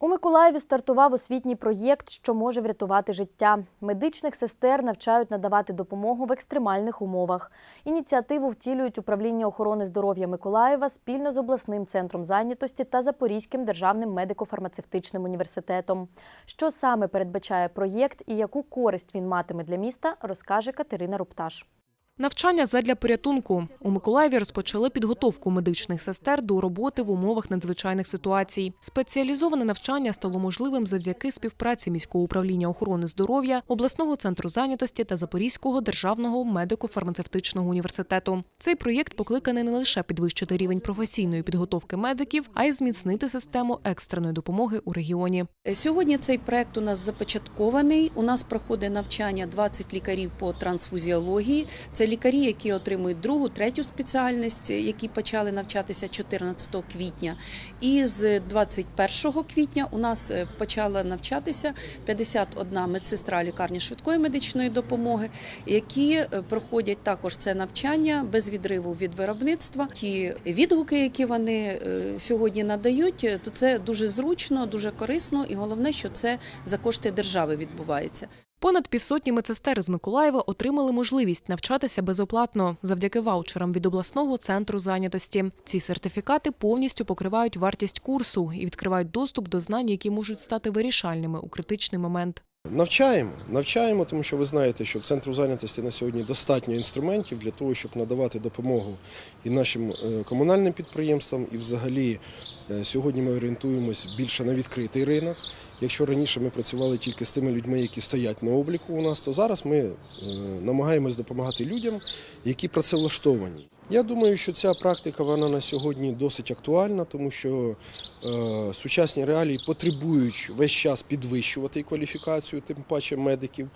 У Миколаєві стартував освітній проєкт, що може врятувати життя. Медичних сестер навчають надавати допомогу в екстремальних умовах. Ініціативу втілюють управління охорони здоров'я Миколаєва спільно з обласним центром зайнятості та Запорізьким державним медико-фармацевтичним університетом. Що саме передбачає проєкт і яку користь він матиме для міста, розкаже Катерина Рупташ. Навчання задля порятунку. У Миколаєві розпочали підготовку медичних сестер до роботи в умовах надзвичайних ситуацій. Спеціалізоване навчання стало можливим завдяки співпраці міського управління охорони здоров'я, обласного центру зайнятості та Запорізького державного медико-фармацевтичного університету. Цей проєкт покликаний не лише підвищити рівень професійної підготовки медиків, а й зміцнити систему екстреної допомоги у регіоні. Сьогодні цей проект у нас започаткований. У нас проходить навчання 20 лікарів по трансфузіології. Це лікарі, які отримують другу, третю спеціальність, які почали навчатися 14 квітня. І з 21 квітня у нас е, почала навчатися 51 медсестра лікарні швидкої медичної допомоги, які е, проходять також це навчання без відриву від виробництва. Ті відгуки, які вони е, сьогодні надають, то це дуже зручно, дуже корисно, і головне, що це за кошти держави відбувається. Понад півсотні медсестер з Миколаєва отримали можливість навчатися безоплатно завдяки ваучерам від обласного центру зайнятості. Ці сертифікати повністю покривають вартість курсу і відкривають доступ до знань, які можуть стати вирішальними у критичний момент. Навчаємо, навчаємо, тому що ви знаєте, що в центру зайнятості на сьогодні достатньо інструментів для того, щоб надавати допомогу і нашим е, комунальним підприємствам, і взагалі е, сьогодні ми орієнтуємось більше на відкритий ринок. Якщо раніше ми працювали тільки з тими людьми, які стоять на обліку у нас, то зараз ми е, намагаємось допомагати людям, які працевлаштовані. Я думаю, що ця практика вона на сьогодні досить актуальна, тому що е, сучасні реалії потребують весь час підвищувати кваліфікацію, тим паче медиків.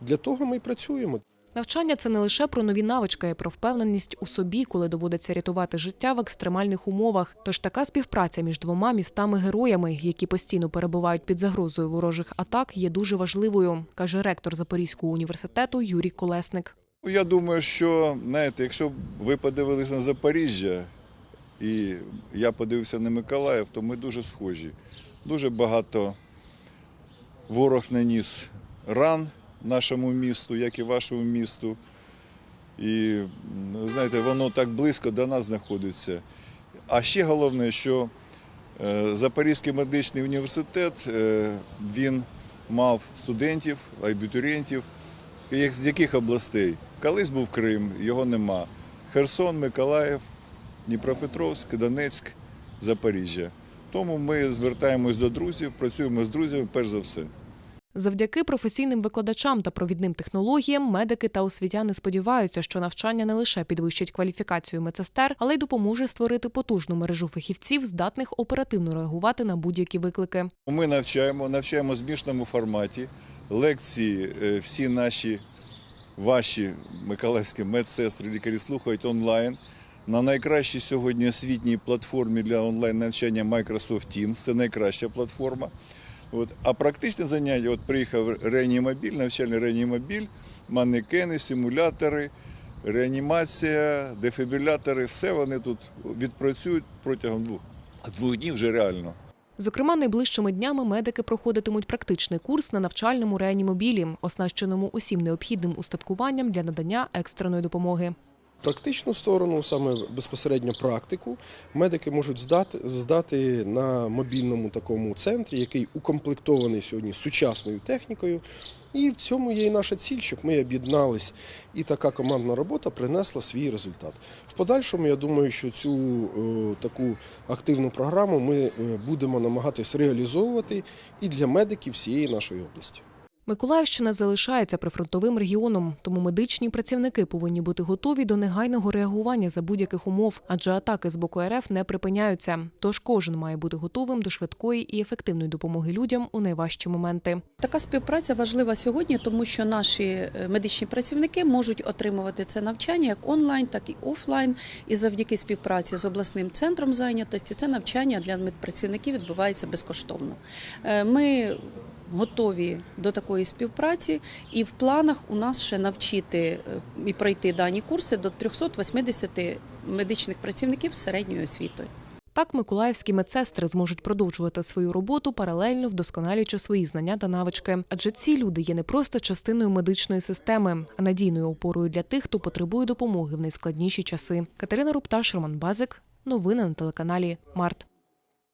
Для того ми і працюємо. Навчання це не лише про нові навички, а й про впевненість у собі, коли доводиться рятувати життя в екстремальних умовах. Тож така співпраця між двома містами-героями, які постійно перебувають під загрозою ворожих атак, є дуже важливою, каже ректор Запорізького університету Юрій Колесник. Ну, Я думаю, що знаєте, якщо б ви подивилися на Запоріжжя, і я подивився на Миколаїв, то ми дуже схожі. Дуже багато ворог наніс ран нашому місту, як і вашому місту. І знаєте, воно так близько до нас знаходиться. А ще головне, що е, Запорізький медичний університет е, він мав студентів, абітурієнтів, з яких областей? Колись був Крим, його нема. Херсон, Миколаїв, Дніпропетровськ, Донецьк, Запоріжжя. Тому ми звертаємось до друзів, працюємо з друзями перш за все. Завдяки професійним викладачам та провідним технологіям медики та освітяни сподіваються, що навчання не лише підвищить кваліфікацію медсестер, але й допоможе створити потужну мережу фахівців, здатних оперативно реагувати на будь-які виклики. Ми навчаємо, навчаємо в змішаному форматі. Лекції е, всі наші ваші миколаївські медсестри, лікарі слухають онлайн. На найкращій сьогодні освітній платформі для онлайн навчання Microsoft Teams. Це найкраща платформа. От. А практичне заняття, от приїхав реанімобіль, навчальний реанімобіль, манекени, симулятори, реанімація, дефібрилятори, все вони тут відпрацюють протягом двох, двох днів вже реально. Зокрема, найближчими днями медики проходитимуть практичний курс на навчальному реанімобілі, оснащеному усім необхідним устаткуванням для надання екстреної допомоги. Практичну сторону, саме безпосередньо практику, медики можуть здати, здати на мобільному такому центрі, який укомплектований сьогодні сучасною технікою. І в цьому є і наша ціль, щоб ми об'єднались, і така командна робота принесла свій результат. В подальшому, я думаю, що цю е, таку активну програму ми е, будемо намагатись реалізовувати і для медиків всієї нашої області. Миколаївщина залишається прифронтовим регіоном, тому медичні працівники повинні бути готові до негайного реагування за будь-яких умов, адже атаки з боку РФ не припиняються. Тож кожен має бути готовим до швидкої і ефективної допомоги людям у найважчі моменти. Така співпраця важлива сьогодні, тому що наші е, медичні працівники можуть отримувати це навчання як онлайн, так і офлайн. І завдяки співпраці з обласним центром зайнятості це навчання для медпрацівників відбувається безкоштовно. Е, Ми готові до такої співпраці, і в планах у нас ще навчити е, і пройти дані курси до 380 медичних працівників з середньою освітою. Так, миколаївські медсестри зможуть продовжувати свою роботу паралельно вдосконалюючи свої знання та навички. Адже ці люди є не просто частиною медичної системи, а надійною опорою для тих, хто потребує допомоги в найскладніші часи. Катерина Рупташ, Роман Базик. Новини на телеканалі Март.